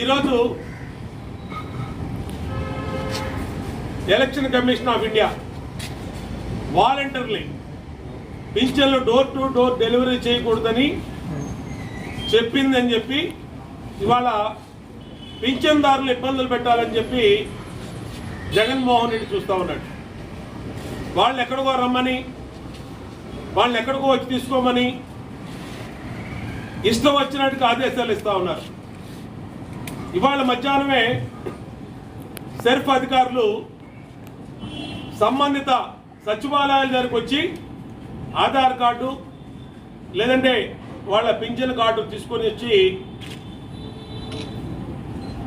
ఈరోజు election commission of India వాలంటీర్లీ పింఛన్లు డోర్ టు డోర్ డెలివరీ చేయకూడదని చెప్పిందని చెప్పి ఇవాళ పింఛన్దారులు ఇబ్బందులు పెట్టాలని చెప్పి జగన్మోహన్ రెడ్డి చూస్తూ ఉన్నాడు. వాళ్ళు ఎక్కడికో రమ్మని వాళ్ళు ఎక్కడికో వచ్చి తీసుకోమని ఇష్టం వచ్చినట్టుగా ఆదేశాలు ఇస్తా ఉన్నారు. ఇవాళ మధ్యాహ్నమే సెర్ఫ్ అధికారులు సంబంధిత సచివాలయాల దగ్గరకు వచ్చి ఆధార్ కార్డు లేదంటే వాళ్ళ పింఛన్ కార్డు తీసుకొని వచ్చి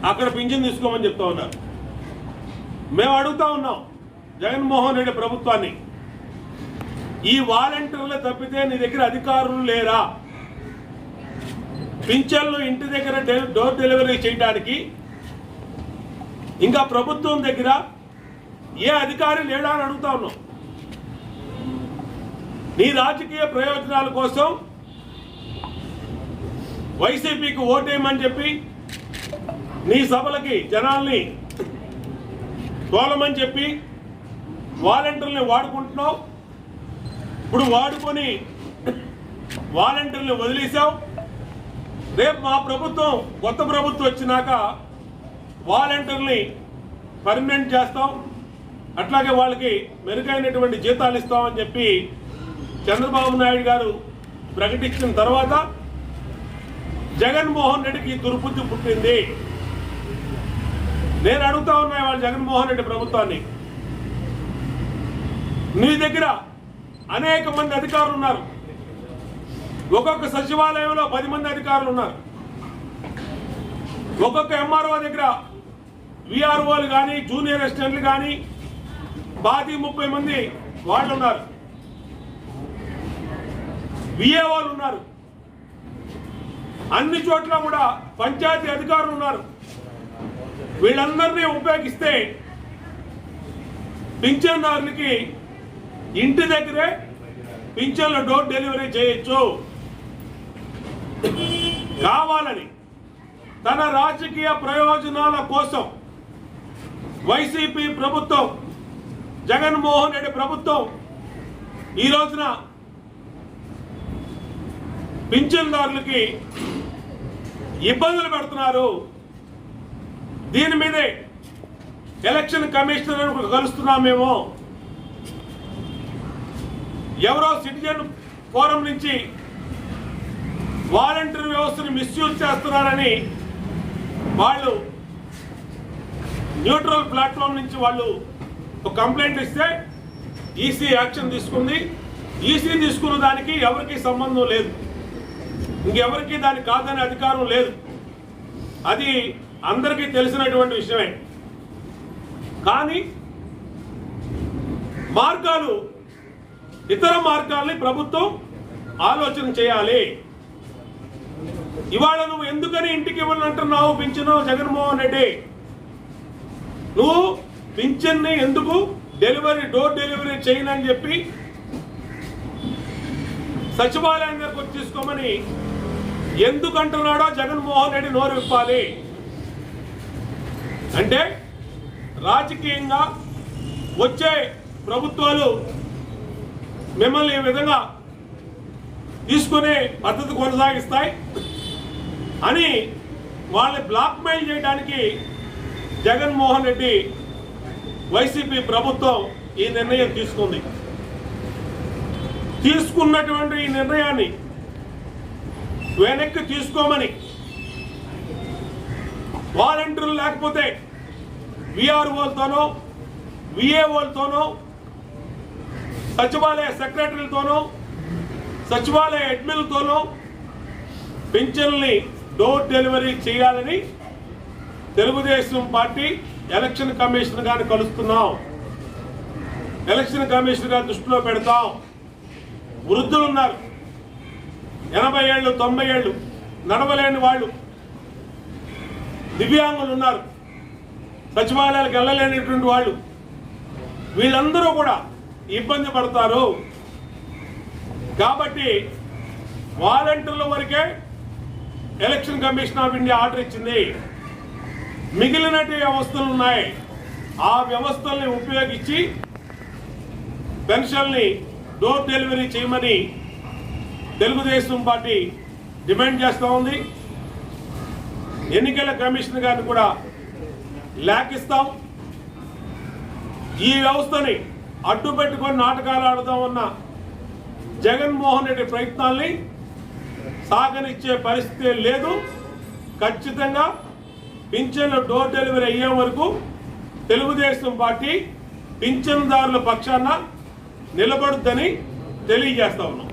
అక్కడ పింఛన్ తీసుకోమని చెప్తా ఉన్నారు. మేము అడుగుతా ఉన్నాం జగన్మోహన్ రెడ్డి ప్రభుత్వాన్ని ఈ వాలంటీర్లు తప్పితే నీ దగ్గర అధికారులు లేరా? పింఛన్లు ఇంటి దగ్గర డోర్ డెలివరీ చేయడానికి ఇంకా ప్రభుత్వం దగ్గర ఏ అధికారి లేడా అని అడుగుతా ఉన్నాం. నీ రాజకీయ ప్రయోజనాల కోసం వైసీపీకి ఓటేయమని చెప్పి నీ సభలకి జనాల్ని తోలమని చెప్పి వాలంటీర్ని వాడుకుంటున్నావు. ఇప్పుడు వాడుకొని వాలంటీర్ని వదిలేసావు. రేపు మా ప్రభుత్వం కొత్త ప్రభుత్వం వచ్చినాక వాలంటీర్ని పర్మనెంట్ చేస్తాం. అట్లాగే వాళ్ళకి మెరుగైనటువంటి జీతాలు ఇస్తామని చెప్పి చంద్రబాబు నాయుడు గారు ప్రకటించిన తర్వాత జగన్మోహన్ రెడ్డికి దుర్బుద్ధి పుట్టింది. నేను అడుగుతా ఉన్నా వాళ్ళ జగన్మోహన్ రెడ్డి ప్రభుత్వాన్ని. నీ దగ్గర అనేక మంది అధికారులు ఉన్నారు. ఒక్కొక్క సచివాలయంలో పది మంది అధికారులు ఉన్నారు. ఒక్కొక్క ఎంఆర్ఓ దగ్గర విఆర్ఓలు కానీ జూనియర్ అసిస్టెంట్లు కానీ పాతి ముప్పై మంది వాళ్ళు ఉన్నారు. విఏఓలు ఉన్నారు. అన్ని చోట్ల కూడా పంచాయతీ అధికారులు ఉన్నారు. వీళ్ళందరినీ ఉపయోగిస్తే పింఛన్దారులకి ఇంటి దగ్గరే పింఛన్ల డోర్ డెలివరీ చేయొచ్చు. కావాలని తన రాజకీయ ప్రయోజనాల కోసం వైసీపీ ప్రభుత్వం జగన్మోహన్ రెడ్డి ప్రభుత్వం ఈ రోజున పింఛన్దారులకి ఇబ్బందులు పెడుతున్నారు. దీని మీదే ఎలక్షన్ కమిషనర్ కలుస్తున్నాం మేము ఎవరో సిటిజన్ ఫోరం నుంచి వాలంటీర్ వ్యవస్థను మిస్యూజ్ చేస్తున్నారని వాళ్ళు న్యూట్రల్ ప్లాట్ఫామ్ నుంచి వాళ్ళు ఒక కంప్లైంట్ ఇస్తే ఈసీ యాక్షన్ తీసుకుంది. ఈసీ తీసుకున్న దానికి ఎవరికి సంబంధం లేదు. ఇంకెవరికి దాని కాదని అధికారం లేదు. అది అందరికీ తెలిసినటువంటి విషయమే. కానీ మార్గాలు ఇతర మార్గాల్ని ప్రభుత్వం ఆలోచన చేయాలి. ఇవాళ నువ్వు ఎందుకని ఇంటికి ఇవ్వాలంటున్నావు పింఛను జగన్మోహన్ రెడ్డి. నువ్వు పింఛన్ని ఎందుకు డెలివరీ డోర్ డెలివరీ చేయనని చెప్పి సచివాలయం దగ్గరకు వచ్చి తీసుకోమని జగన్మోహన్ రెడ్డి నోరు విప్పాలి. అంటే రాజకీయంగా వచ్చే ప్రభుత్వాలు మిమ్మల్ని ఈ విధంగా తీసుకునే పద్ధతి కొనసాగిస్తాయి. అని వాళ్ళని బ్లాక్మెయిల్ చేయడానికి జగన్మోహన్ రెడ్డి వైసీపీ ప్రభుత్వం ఈ నిర్ణయం తీసుకుంది. తీసుకున్నటువంటి ఈ నిర్ణయాన్ని వెనక్కి తీసుకోమని వాలంటీర్లు లేకపోతే విఆర్ఓలతోనో విఏఓలతోనో సచివాలయ సెక్రటరీలతోనో సచివాలయ అడ్మిన్లతోనో పింఛన్లని డోర్ డెలివరీ చేయాలని తెలుగుదేశం పార్టీ ఎలక్షన్ కమిషన్ గారిని కలుస్తున్నాం. ఎలక్షన్ కమిషన్ గారి దృష్టిలో పెడతాం. వృద్ధులు ఉన్నారు. ఎనభై ఏళ్ళు తొంభై ఏళ్ళు నడవలేని వాళ్ళు దివ్యాంగులు ఉన్నారు. సచివాలయాలకు వెళ్ళలేనిటువంటి వాళ్ళు వీళ్ళందరూ కూడా ఇబ్బంది పడతారు. కాబట్టి వాలంటీర్ల వరకే election commission of India order ఇచ్చింది. మిగిలినటి వ్యవస్థలు ఉన్నాయి. ఆ వ్యవస్థల్ని ఉపయోగించి పెన్షన్ని డోర్ డెలివరీ చేయమని తెలుగుదేశం పార్టీ డిమాండ్ చేస్తూ ఉంది. ఎన్నికల కమిషన్ గారిని కూడా లేఖిస్తాం ఈ వ్యవస్థని అడ్డు పెట్టుకొని నాటకాలు ఆడుదామన్న జగన్మోహన్ రెడ్డి ప్రయత్నాల్ని సాగనిచ్చే పరిస్థితి లేదు. ఖచ్చితంగా పింఛన్లు డోర్ డెలివరీ అయ్యే వరకు తెలుగుదేశం పార్టీ పింఛన్దారుల పక్షాన నిలబడుద్దని తెలియజేస్తా ఉన్నాం.